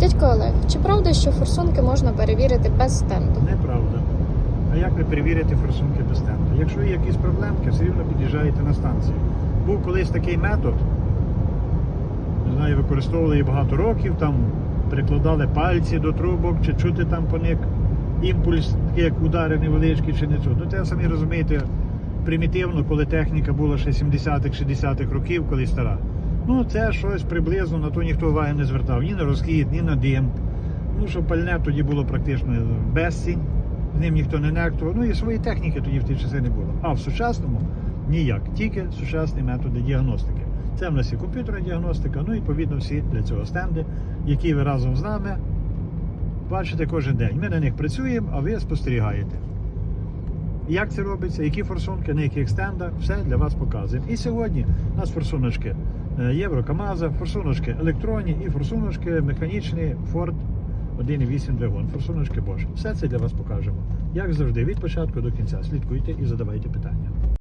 Дядько Олег, чи правда, що форсунки можна перевірити без стенду? Неправда. А як ви перевірите форсунки без стенду? Якщо є якісь проблемки, все рівно під'їжджаєте на станцію. Був колись такий метод, не знаю, використовували її багато років, там прикладали пальці до трубок, чи чути там по них імпульс, як удари невеличкі, чи не чути. Ну, те самі розумієте, примітивно, коли техніка була ще 70-х, 60-х років, коли стара. Ну, це щось приблизно, на то ніхто уваги не звертав. Ні на розхід, ні на дим. Ну, що пальне тоді було практично безцінь, з ним ніхто не нехтував. Ну і своєї техніки тоді в ті часи не було. А в сучасному ніяк, тільки сучасні методи діагностики. Це в нас і комп'ютерна діагностика, ну і відповідно всі для цього стенди, які ви разом з нами бачите кожен день. Ми на них працюємо, а ви спостерігаєте. Як це робиться, які форсунки, на яких стендах, все для вас показуємо. І сьогодні у нас форсуночки е, Єврокамаза, форсуночки електронні і форсуночки механічні Ford 1.8 двигун, форсуночки Bosch. Все це для вас покажемо. Як завжди, від початку до кінця. Слідкуйте і задавайте питання.